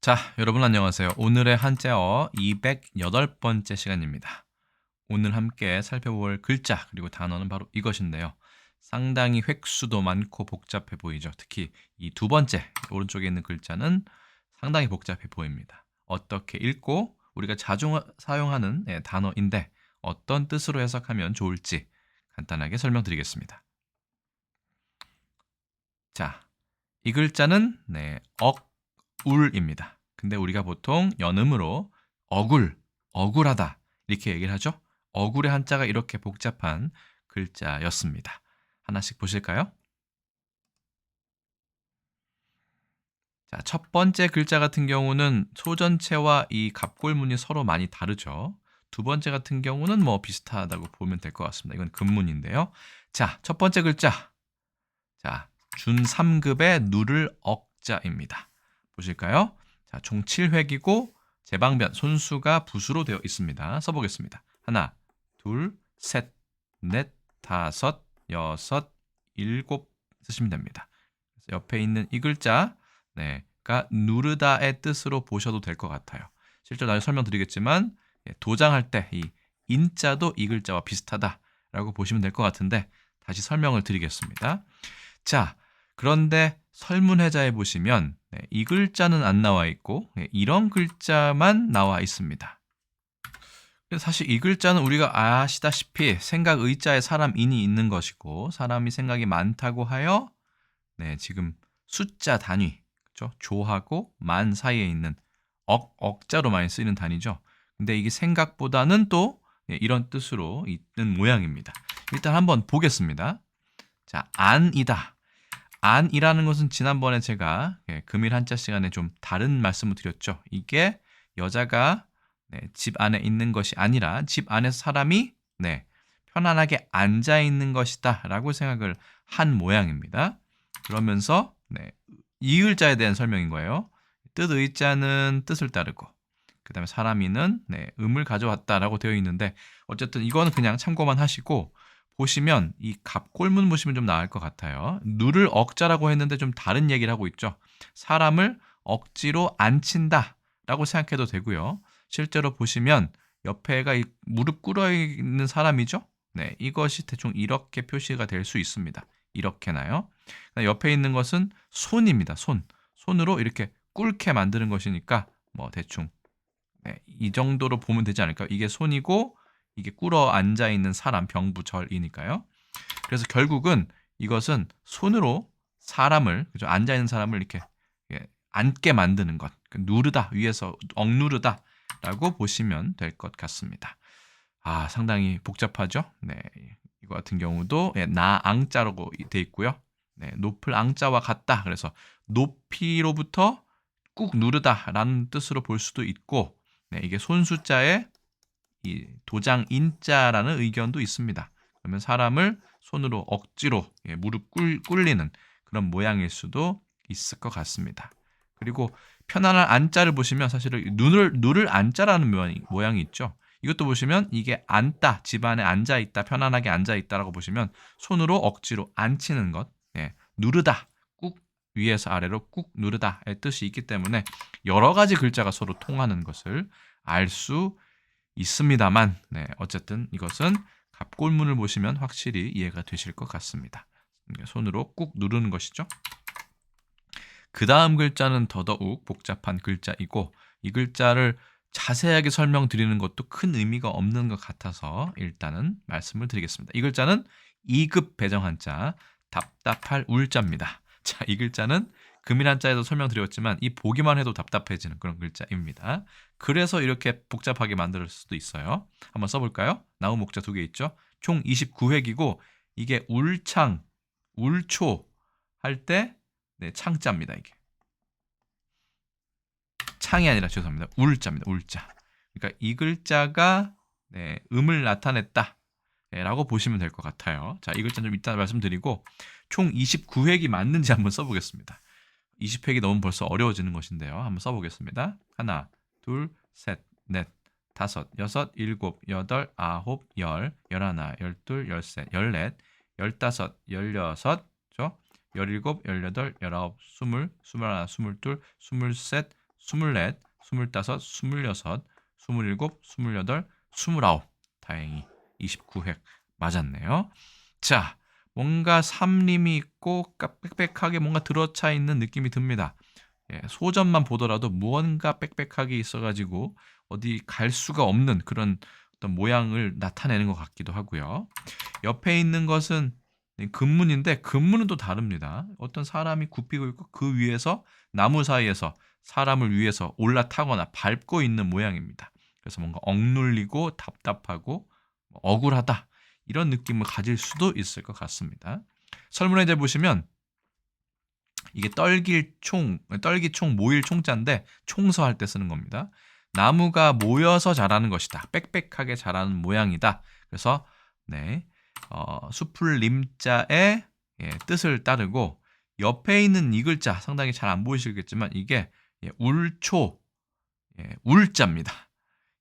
자, 여러분 안녕하세요. 오늘의 한자어 208번째 시간입니다. 오늘 함께 살펴볼 글자 그리고 단어는 바로 이것인데요. 상당히 획수도 많고 복잡해 보이죠. 특히 이 두 번째 오른쪽에 있는 글자는 상당히 복잡해 보입니다. 어떻게 읽고 우리가 자주 사용하는 예, 단어인데 어떤 뜻으로 해석하면 좋을지 간단하게 설명드리겠습니다. 자, 이 글자는 네, 억 울입니다. 근데 우리가 보통 연음으로 억울, 억울하다 이렇게 얘기를 하죠. 억울의 한자가 이렇게 복잡한 글자였습니다. 하나씩 보실까요? 자, 첫 번째 글자 같은 경우는 소전체와 이 갑골문이 서로 많이 다르죠. 두 번째 같은 경우는 뭐 비슷하다고 보면 될 것 같습니다. 이건 금문인데요. 자, 첫 번째 글자. 자, 준 3급의 누를 억자입니다. 보실까요? 자, 총 7획이고 제방변 손수가 붓으로 되어 있습니다. 써보겠습니다. 하나, 둘, 셋, 넷, 다섯, 여섯, 일곱 쓰시면 됩니다. 옆에 있는 이 글자, 네,가 누르다의 뜻으로 보셔도 될 것 같아요. 실제로 나중에 설명드리겠지만 예, 도장할 때 이 인자도 이 글자와 비슷하다라고 보시면 될 것 같은데 다시 설명을 드리겠습니다. 자, 그런데 설문해자에 보시면 네, 이 글자는 안 나와 있고 네, 이런 글자만 나와 있습니다. 사실 이 글자는 우리가 아시다시피 생각 의자에 사람 인이 있는 것이고 사람이 생각이 많다고 하여 네, 지금 숫자 단위 그렇죠? 조하고 만 사이에 있는 억 억자로 많이 쓰이는 단위죠. 근데 이게 생각보다는 또 네, 이런 뜻으로 있는 모양입니다. 일단 한번 보겠습니다. 자, 안이다. 안이라는 것은 지난번에 제가 예, 금일 한자 시간에 좀 다른 말씀을 드렸죠. 이게 여자가 네, 집 안에 있는 것이 아니라 집 안에서 사람이 네, 편안하게 앉아 있는 것이다 라고 생각을 한 모양입니다. 그러면서 네, 이 글자에 대한 설명인 거예요. 뜻 의자는 뜻을 따르고 그 다음에 사람이는 네, 음을 가져왔다라고 되어 있는데 어쨌든 이거는 그냥 참고만 하시고 보시면 이 갑골문 보시면 좀 나을 것 같아요. 누를 억자라고 했는데 좀 다른 얘기를 하고 있죠. 사람을 억지로 앉힌다 라고 생각해도 되고요. 실제로 보시면 옆에가 이 무릎 꿇어 있는 사람이죠. 네, 이것이 대충 이렇게 표시가 될 수 있습니다. 이렇게나요. 옆에 있는 것은 손입니다. 손. 손으로 이렇게 꿇게 만드는 것이니까 뭐 대충 네, 이 정도로 보면 되지 않을까요? 이게 손이고 이게 꿇어 앉아 있는 사람 병부절이니까요. 그래서 결국은 이것은 손으로 사람을 그죠 앉아 있는 사람을 이렇게 예, 앉게 만드는 것그 누르다 위에서 억누르다 라고 보시면 될 것 같습니다. 아, 상당히 복잡하죠? 네. 이거 같은 경우도 예, 나 앙자라고 돼 있고요. 네, 높을 앙자와 같다. 그래서 높이로부터 꾹 누르다라는 뜻으로 볼 수도 있고, 네, 이게 손수자에 이 도장 인자라는 의견도 있습니다. 그러면 사람을 손으로 억지로 예, 무릎 꿇, 꿇리는 그런 모양일 수도 있을 것 같습니다. 그리고 편안한 안자를 보시면 사실은 눈을 눈을 안자라는 모양이, 모양이 있죠. 이것도 보시면 이게 앉다 집안에 앉아 있다 편안하게 앉아 있다라고 보시면 손으로 억지로 앉히는 것 예, 누르다 꾹 위에서 아래로 꾹 누르다의 뜻이 있기 때문에 여러 가지 글자가 서로 통하는 것을 알 수 있습니다만 네, 어쨌든 이것은 갑골문을 보시면 확실히 이해가 되실 것 같습니다. 손으로 꾹 누르는 것이죠. 그 다음 글자는 더더욱 복잡한 글자이고 이 글자를 자세하게 설명드리는 것도 큰 의미가 없는 것 같아서 일단은 말씀을 드리겠습니다. 이 글자는 2급 배정 한자 답답할 울자입니다. 자, 이 글자는 금일 한자에도 설명드렸지만 이 보기만 해도 답답해지는 그런 글자입니다. 그래서 이렇게 복잡하게 만들 수도 있어요. 한번 써볼까요? 나무 목자 두 개 있죠. 총 29획이고 이게 울창, 울초 할 때 네, 창자입니다, 이게. 창이 아니라 죄송합니다. 울자입니다. 울자. 그러니까 이 글자가 네, 음을 나타냈다. 네, 라고 보시면 될 것 같아요. 자, 이 글자 좀 이따 말씀드리고 총 29획이 맞는지 한번 써보겠습니다. 20획이 너무 벌써 어려워지는 것인데요. 한번 써보겠습니다. 하나, 둘, 셋, 넷, 다섯, 여섯, 일곱, 여덟, 아홉, 열, 열하나, 열둘, 열셋, 열넷, 열다섯, 열여섯, 죠? 열일곱, 열여덟, 열아홉, 스물, 스물하나, 스물둘, 스물셋, 24, 25, 26, 27, 28, 29. 다행히 29획 맞았네요. 자, 뭔가 삼림이 있고 빽빽하게 뭔가 들어차 있는 느낌이 듭니다. 예, 소전만 보더라도 무언가 빽빽하게 있어가지고 어디 갈 수가 없는 그런 어떤 모양을 나타내는 것 같기도 하고요. 옆에 있는 것은 근문인데 근문은 또 다릅니다. 어떤 사람이 굽히고 있고 그 위에서 나무 사이에서 사람을 위해서 올라타거나 밟고 있는 모양입니다. 그래서 뭔가 억눌리고 답답하고 억울하다 이런 느낌을 가질 수도 있을 것 같습니다. 설문에 보시면 이게 떨길 총, 떨기총 모일 총자인데 총서할 때 쓰는 겁니다. 나무가 모여서 자라는 것이다. 빽빽하게 자라는 모양이다. 그래서 네, 어, 숲을 림자의 예, 뜻을 따르고 옆에 있는 이 글자 상당히 잘 안 보이시겠지만 이게 예, 울초 예, 울자입니다.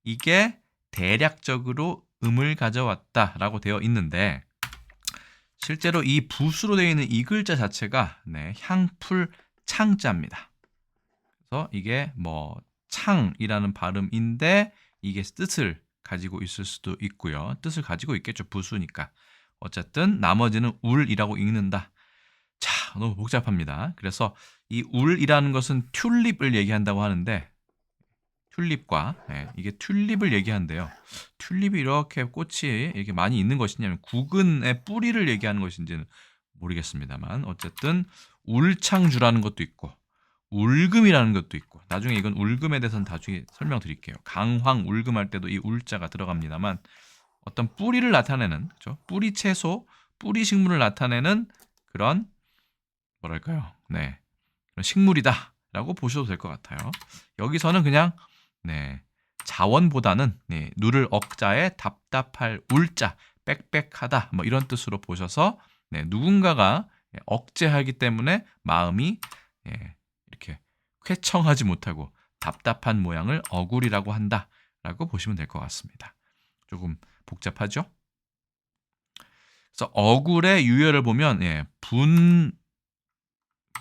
이게 대략적으로 음을 가져왔다 라고 되어 있는데 실제로 이 붓으로 되어 있는 이 글자 자체가 네, 향풀 창자입니다. 그래서 이게 뭐 창이라는 발음인데 이게 뜻을 가지고 있을 수도 있고요. 뜻을 가지고 있겠죠. 부수니까. 어쨌든 나머지는 울이라고 읽는다. 자, 너무 복잡합니다. 그래서 이 울이라는 것은 튤립을 얘기한다고 하는데 튤립과 예, 이게 튤립을 얘기한대요. 튤립이 이렇게 꽃이 이렇게 많이 있는 것이냐면 구근의 뿌리를 얘기하는 것인지는 모르겠습니다만 어쨌든 울창주라는 것도 있고 울금이라는 것도 있고 나중에 이건 울금에 대해서는 나중에 설명드릴게요. 강황 울금할 때도 이 울자가 들어갑니다만 어떤 뿌리를 나타내는 그렇죠? 뿌리 채소, 뿌리 식물을 나타내는 그런 뭐랄까요? 네. 그런 식물이다라고 보셔도 될 것 같아요. 여기서는 그냥 네. 자원보다는 네, 누를 억자에 답답할 울자, 빽빽하다 뭐 이런 뜻으로 보셔서 네, 누군가가 예, 억제하기 때문에 마음이 예, 이렇게 쾌청하지 못하고 답답한 모양을 억울이라고 한다라고 보시면 될 것 같습니다. 조금 복잡하죠? 그래서 억울의 유효를 보면 예, 분,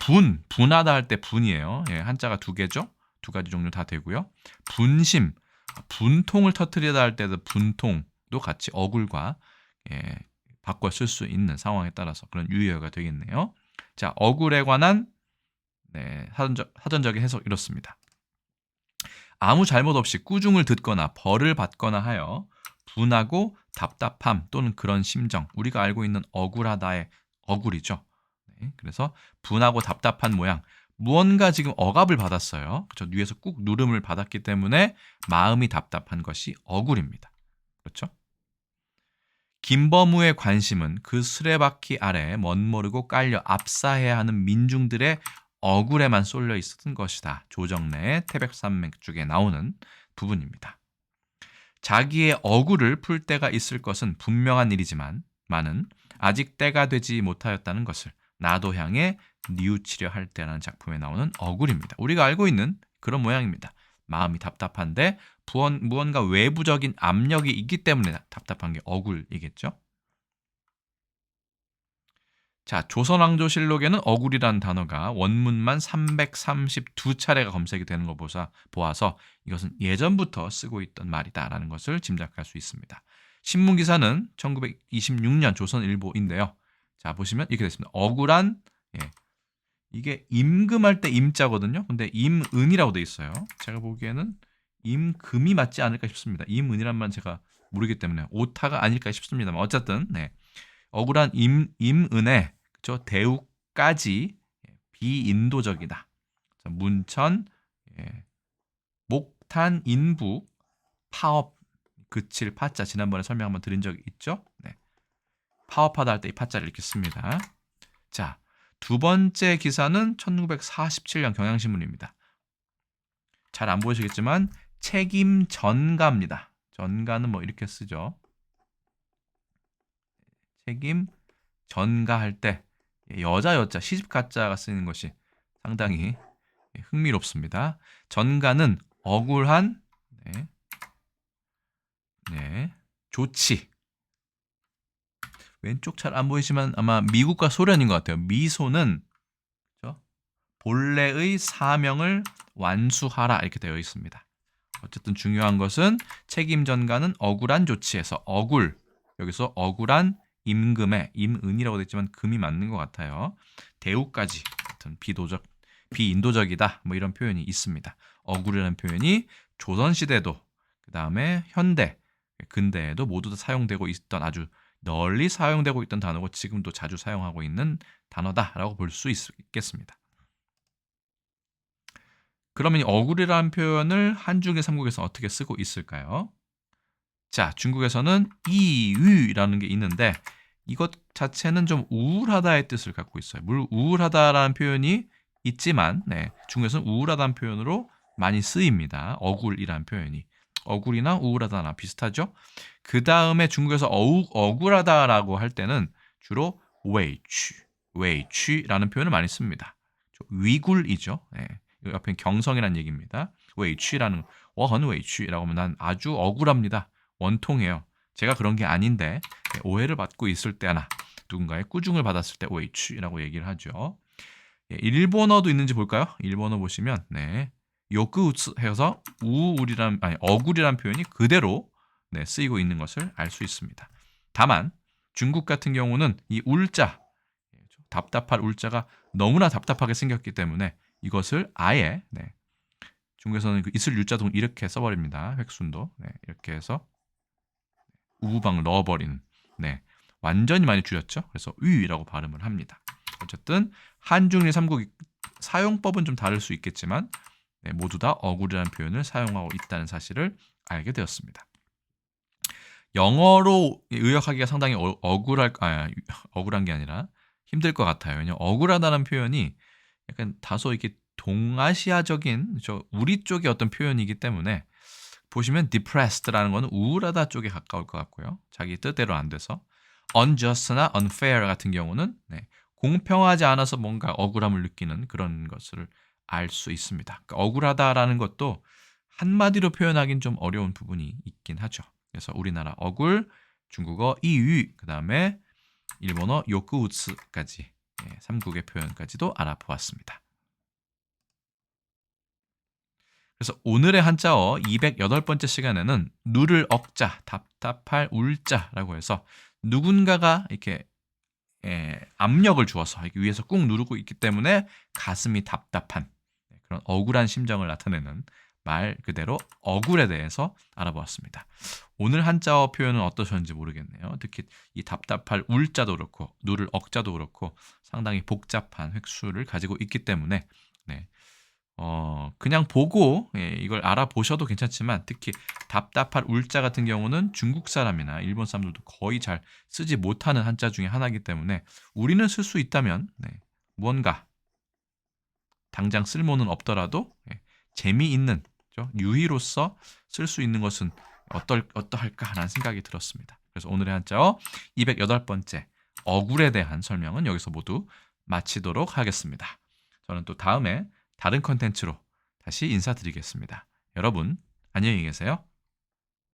분, 분하다 할 때 분이에요. 예, 한자가 두 개죠. 두 가지 종류 다 되고요. 분심, 분통을 터트리다 할 때도 분통도 같이 억울과 예, 바꿔 쓸 수 있는 상황에 따라서 그런 유효가 되겠네요. 자, 억울에 관한 네, 사전적, 사전적인 해석 이렇습니다. 아무 잘못 없이 꾸중을 듣거나 벌을 받거나 하여 분하고 답답함 또는 그런 심정, 우리가 알고 있는 억울하다의 억울이죠. 네, 그래서 분하고 답답한 모양, 무언가 지금 억압을 받았어요. 그렇죠? 위에서 꾹 누름을 받았기 때문에 마음이 답답한 것이 억울입니다. 그렇죠? 김범우의 관심은 그 수레바퀴 아래 멋모르고 깔려 압사해야 하는 민중들의 억울에만 쏠려 있었던 것이다. 조정래의 태백산맥죽에 나오는 부분입니다. 자기의 억울을 풀 때가 있을 것은 분명한 일이지만 많은 아직 때가 되지 못하였다는 것을 나도 향해 뉘우치려 할 때라는 작품에 나오는 억울입니다. 우리가 알고 있는 그런 모양입니다. 마음이 답답한데 부원, 무언가 외부적인 압력이 있기 때문에 답답한 게 억울이겠죠. 자, 조선왕조실록에는 억울이라는 단어가 원문만 332차례가 검색이 되는 거 보사, 보아서 이것은 예전부터 쓰고 있던 말이다라는 것을 짐작할 수 있습니다. 신문 기사는 1926년 조선일보인데요. 자, 보시면 이렇게 됐습니다. 억울한 예, 이게 임금할 때 임자거든요. 근데 임은이라고 돼 있어요. 제가 보기에는 임금이 맞지 않을까 싶습니다. 임은이란 말 제가 모르기 때문에 오타가 아닐까 싶습니다만 어쨌든 네. 억울한 임 임은의 그죠 대우까지 비인도적이다. 문천 예. 목탄 인부 파업 그칠 파자 지난번에 설명 한번 드린 적 있죠? 네. 파업하다 할 때 이 파자를 이렇게 씁니다. 자, 두 번째 기사는 1947년 경향신문입니다. 잘 안 보이시겠지만 책임 전가입니다. 전가는 뭐 이렇게 쓰죠. 책임 전가할 때 여자 여자 시집 가자가 쓰이는 것이 상당히 흥미롭습니다. 전가는 억울한 네, 네, 조치 왼쪽 잘 안 보이시면 아마 미국과 소련인 것 같아요. 미소는 그렇죠? 본래의 사명을 완수하라 이렇게 되어 있습니다. 어쨌든 중요한 것은 책임 전가는 억울한 조치에서 억울 여기서 억울한 임금의 임은이라고 되어 있지만 금이 맞는 것 같아요. 대우까지 같은 비도적 비인도적이다 뭐 이런 표현이 있습니다. 억울이라는 표현이 조선 시대도 그 다음에 현대 근대에도 모두 다 사용되고 있던 아주 널리 사용되고 있던 단어고 지금도 자주 사용하고 있는 단어다라고 볼 수 있겠습니다. 그러면 이 억울이라는 표현을 한중일 삼국에서 어떻게 쓰고 있을까요? 자, 중국에서는 이유라는 게 있는데 이것 자체는 좀 우울하다의 뜻을 갖고 있어요. 물 우울하다라는 표현이 있지만 네, 중국에서는 우울하다는 표현으로 많이 쓰입니다. 억울이라는 표현이. 억울이나 우울하다나 비슷하죠? 그 다음에 중국에서 어우, 억울하다라고 할 때는 주로 웨이취, 웨이취라는 표현을 많이 씁니다. 위굴이죠. 네. 옆에 경성이라는 얘기입니다. 웨이취라는 워헌 웨이취라고 하면 난 아주 억울합니다. 원통해요. 제가 그런 게 아닌데 네, 오해를 받고 있을 때나 누군가의 꾸중을 받았을 때 웨이취라고 얘기를 하죠. 예, 일본어도 있는지 볼까요? 일본어 보시면 네. 요크우츠 해서 우울이란 아니 억울이란 표현이 그대로 네, 쓰이고 있는 것을 알 수 있습니다. 다만 중국 같은 경우는 이 울자 답답할 울자가 너무나 답답하게 생겼기 때문에 이것을 아예 네, 중국에서는 그 있을 유자 동 이렇게 써버립니다. 획순도 네, 이렇게 해서 우방 넣어버린 네, 완전히 많이 줄였죠. 그래서 위라고 발음을 합니다. 어쨌든 한중일 삼국 사용법은 좀 다를 수 있겠지만 네, 모두 다 억울이라는 표현을 사용하고 있다는 사실을 알게 되었습니다. 영어로 의역하기가 상당히 어, 억울할 아, 억울한 게 아니라 힘들 것 같아요. 왜냐 억울하다는 표현이 약간 다소 이렇게 동아시아적인 저 우리 쪽의 어떤 표현이기 때문에 보시면 depressed라는 거는 우울하다 쪽에 가까울 것 같고요. 자기 뜻대로 안 돼서 unjust나 unfair 같은 경우는 네, 공평하지 않아서 뭔가 억울함을 느끼는 그런 것을 알 수 있습니다. 그러니까 억울하다라는 것도 한마디로 표현하기는 좀 어려운 부분이 있긴 하죠. 그래서 우리나라 억울, 중국어 이유, 그 다음에 일본어 요크우츠까지 예, 삼국의 표현까지도 알아보았습니다. 그래서 오늘의 한자어 208번째 시간에는 누를 억자, 답답할 울자라고 해서 누군가가 이렇게 예, 압력을 주어서 위에서 꾹 누르고 있기 때문에 가슴이 답답한 그런 억울한 심정을 나타내는 말 그대로 억울에 대해서 알아보았습니다. 오늘 한자어 표현은 어떠셨는지 모르겠네요. 특히 이 답답할 울자도 그렇고 누를 억자도 그렇고 상당히 복잡한 획수를 가지고 있기 때문에 네. 어, 그냥 보고 예, 이걸 알아보셔도 괜찮지만 특히 답답할 울자 같은 경우는 중국 사람이나 일본 사람들도 거의 잘 쓰지 못하는 한자 중에 하나이기 때문에 우리는 쓸 수 있다면 네, 무언가 당장 쓸모는 없더라도 예, 재미있는 유희로서 쓸 수 있는 것은 어떨 어떠할까라는 생각이 들었습니다. 그래서 오늘의 한자어 208번째 억울에 대한 설명은 여기서 모두 마치도록 하겠습니다. 저는 또 다음에 다른 컨텐츠로 다시 인사드리겠습니다. 여러분 안녕히 계세요.